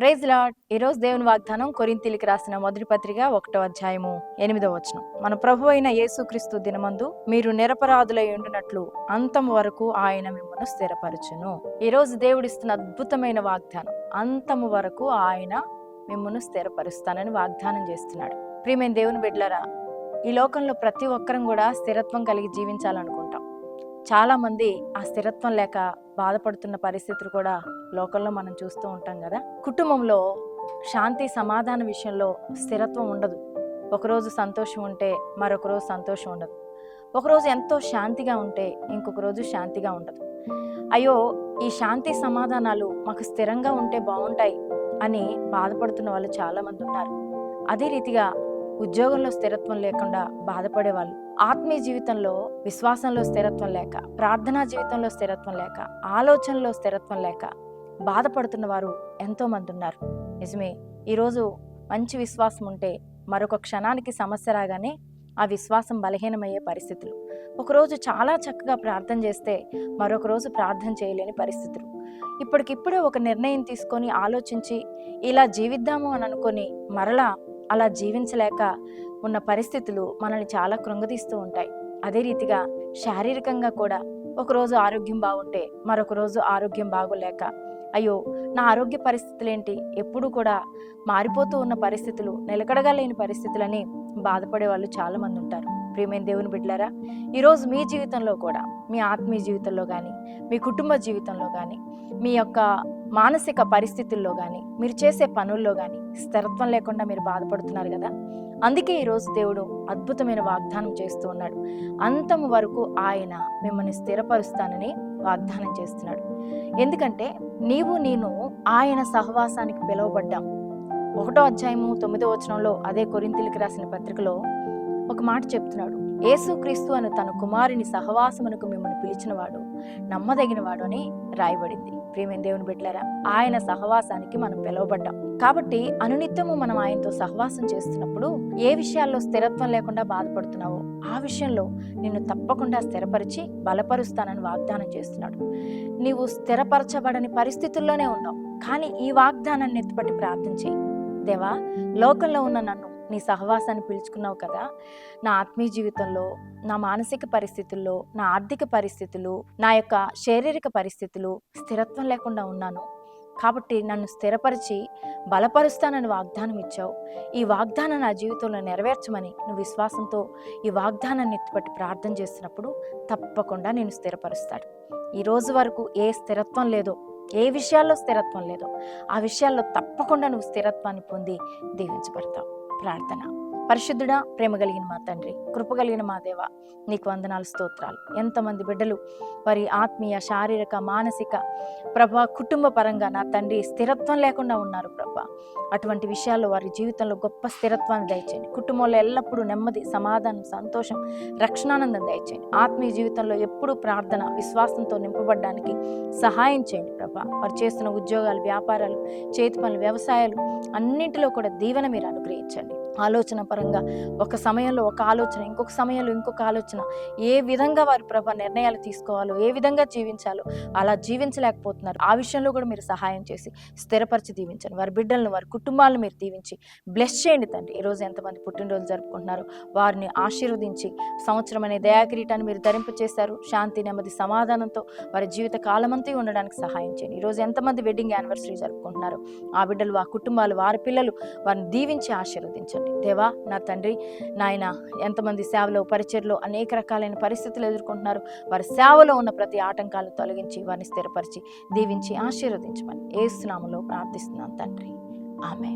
Lord ఈరోజు దేవుని వాగ్దానం కొరింతిలికి రాసిన మొదటి పత్రిక ఒకటో అధ్యాయము ఎనిమిదో వచనం. మన ప్రభు అయిన యేసుక్రీస్తు దినమందు మీరు నిరపరాధులై ఉండినట్లు అంతం వరకు ఆయన మిమ్మల్ని స్థిరపరచును. ఈరోజు దేవుడిస్తున్న అద్భుతమైన వాగ్దానం. అంతము వరకు ఆయన మిమ్మల్ని స్థిరపరుస్తానని వాగ్దానం చేస్తున్నాడు. ప్రియమైన దేవుని బిడ్లరా ఈ లోకంలో ప్రతి ఒక్కరం కూడా స్థిరత్వం కలిగి జీవించాలనుకుంటాం. చాలామంది ఆ స్థిరత్వం లేక బాధపడుతున్న పరిస్థితులు కూడా లోకంలో మనం చూస్తూ ఉంటాం కదా. కుటుంబంలో శాంతి సమాధాన విషయంలో స్థిరత్వం ఉండదు. ఒకరోజు సంతోషం ఉంటే మరొక రోజు సంతోషం ఉండదు. ఒకరోజు ఎంతో శాంతిగా ఉంటే ఇంకొక రోజు శాంతిగా ఉండదు. అయ్యో ఈ శాంతి సమాధానాలు మాకు స్థిరంగా ఉంటే బాగుంటాయి అని బాధపడుతున్న వాళ్ళు చాలామంది ఉన్నారు. అదే రీతిగా ఉద్యోగంలో స్థిరత్వం లేకుండా బాధపడే వాళ్ళు ఆత్మీయ జీవితంలో విశ్వాసంలో స్థిరత్వం లేక ప్రార్థనా జీవితంలో స్థిరత్వం లేక ఆలోచనలో స్థిరత్వం లేక బాధపడుతున్న వారు ఎంతోమంది ఉన్నారు. నిజమే ఈరోజు మంచి విశ్వాసం ఉంటే మరొక క్షణానికి సమస్య రాగానే ఆ విశ్వాసం బలహీనమయ్యే పరిస్థితులు. ఒకరోజు చాలా చక్కగా ప్రార్థన చేస్తే మరొక రోజు ప్రార్థన చేయలేని పరిస్థితులు. ఇప్పటికిప్పుడే ఒక నిర్ణయం తీసుకొని ఆలోచించి ఇలా జీవిద్దాము అని అనుకొని మరలా అలా జీవించలేక ఉన్న పరిస్థితులు మనల్ని చాలా కృంగదీస్తూ ఉంటాయి. అదే రీతిగా శారీరకంగా కూడా ఒకరోజు ఆరోగ్యం బాగుంటే మరొక రోజు ఆరోగ్యం బాగోలేక అయ్యో నా ఆరోగ్య పరిస్థితులు ఏంటి ఎప్పుడు కూడా మారిపోతూ ఉన్న పరిస్థితులు నిలకడగా లేని పరిస్థితులని బాధపడే వాళ్ళు చాలా మంది ఉంటారు. ప్రియమైన దేవుని బిడ్డలారా ఈరోజు మీ జీవితంలో కూడా మీ ఆత్మీయ జీవితంలో కానీ మీ కుటుంబ జీవితంలో కానీ మీ యొక్క మానసిక పరిస్థితుల్లో కానీ మీరు చేసే పనుల్లో కానీ స్థిరత్వం లేకుండా మీరు బాధపడుతున్నారు కదా? అందుకే ఈరోజు దేవుడు అద్భుతమైన వాగ్దానం చేస్తూ ఉన్నాడు. అంతము వరకు ఆయన మిమ్మల్ని స్థిరపరుస్తానని వాగ్దానం చేస్తున్నాడు. ఎందుకంటే నీవు నేను ఆయన సహవాసానికి పిలువబడ్డాం. ఒకటో అధ్యాయము తొమ్మిదో వచనంలో అదే కొరింతిలికి రాసిన పత్రికలో ఒక మాట చెప్తున్నాడు. యేసుక్రీస్తు అని తన కుమారుని సహవాసమునకు మిమ్మల్ని పిలిచినవాడు నమ్మదగినవాడు అని రాయబడింది. ప్రియమైన దేవుని బిడ్డలారా ఆయన సహవాసానికి మనం పిలువబడ్డాం. కాబట్టి అనునిత్యము మనం ఆయనతో సహవాసం చేస్తున్నప్పుడు ఏ విషయాల్లో స్థిరత్వం లేకుండా బాధపడుతున్నావో ఆ విషయంలో నిన్ను తప్పకుండా స్థిరపరిచి బలపరుస్తానని వాగ్దానం చేస్తున్నాడు. నీవు స్థిరపరచబడని పరిస్థితుల్లోనే ఉన్నావు. కానీ ఈ వాగ్దానాన్ని ఎత్తుపట్టి ప్రార్థించి దేవా లోకంలో ఉన్న నన్ను నీ సహవాసాన్ని పిలుచుకున్నావు కదా? నా ఆత్మీయ జీవితంలో నా మానసిక పరిస్థితుల్లో నా ఆర్థిక పరిస్థితులు నా యొక్క శారీరక పరిస్థితులు స్థిరత్వం లేకుండా ఉన్నాను. కాబట్టి నన్ను స్థిరపరిచి బలపరుస్తానని వాగ్దానం ఇచ్చావు. ఈ వాగ్దానం నా జీవితంలో నెరవేర్చమని నువ్వు విశ్వాసంతో ఈ వాగ్దానాన్ని ఎత్తుపట్టి ప్రార్థన చేస్తున్నప్పుడు తప్పకుండా నేను స్థిరపరుస్తాడు ఈ రోజు వరకు ఏ స్థిరత్వం లేదో ఏ విషయాల్లో స్థిరత్వం లేదో ఆ విషయాల్లో తప్పకుండా నువ్వు స్థిరత్వాన్ని పొంది దీవించబడతావు. ప్రార్థన పరిశుద్ధుడా ప్రేమ కలిగిన మా తండ్రి కృప కలిగిన మా దేవ నీకు వందనాలు స్తోత్రాలు. ఎంతమంది బిడ్డలు వారి ఆత్మీయ శారీరక మానసిక ప్రభా కుటుంబ పరంగా నా తండ్రి స్థిరత్వం లేకుండా ఉన్నారు ప్రభా. అటువంటి విషయాల్లో వారి జీవితంలో గొప్ప స్థిరత్వాన్ని దయచేయండి. కుటుంబంలో ఎల్లప్పుడూ నెమ్మది సమాధానం సంతోషం రక్షణానందం దయచేయండి. ఆత్మీయ జీవితంలో ఎప్పుడూ ప్రార్థన విశ్వాసంతో నింపబడడానికి సహాయం చేయండి ప్రభా. వారు చేస్తున్న ఉద్యోగాలు వ్యాపారాలు చేతి పనులు వ్యవసాయాలు అన్నింటిలో కూడా దీవెన మీరు అనుగ్రహించండి. ఆలోచన పరంగా ఒక సమయంలో ఒక ఆలోచన ఇంకొక సమయంలో ఇంకొక ఆలోచన. ఏ విధంగా వారి ప్రభ నిర్ణయాలు తీసుకోవాలో ఏ విధంగా జీవించాలో అలా జీవించలేకపోతున్నారు. ఆ విషయంలో కూడా మీరు సహాయం చేసి స్థిరపరిచి దీవించండి. వారి బిడ్డలను వారి కుటుంబాలను మీరు దీవించి బ్లెస్ చేయండి తండ్రి. ఈరోజు ఎంతమంది పుట్టినరోజు జరుపుకుంటున్నారు వారిని ఆశీర్వదించి సంవత్సరం అనే దయాకిరీటాన్ని మీరు ధరింపచేశారు శాంతి నెమ్మది సమాధానంతో వారి జీవిత కాలమంతా ఉండడానికి సహాయం చేయండి. ఈరోజు ఎంతమంది వెడ్డింగ్ యానివర్సరీ జరుపుకుంటున్నారు ఆ బిడ్డలు ఆ కుటుంబాలు వారి పిల్లలు వారిని దీవించి ఆశీర్వదించండి. దేవా నా తండ్రి నాయన ఎంతమంది సేవలో పరిచయలో అనేక రకాలైన పరిస్థితులు ఎదుర్కొంటున్నారు. వారి సేవలో ఉన్న ప్రతి ఆటంకాలు తొలగించి వారిని స్థిరపరిచి దీవించి ఆశీర్వదించమని ఏసునామలో ప్రార్థిస్తున్నాను తండ్రి. ఆమె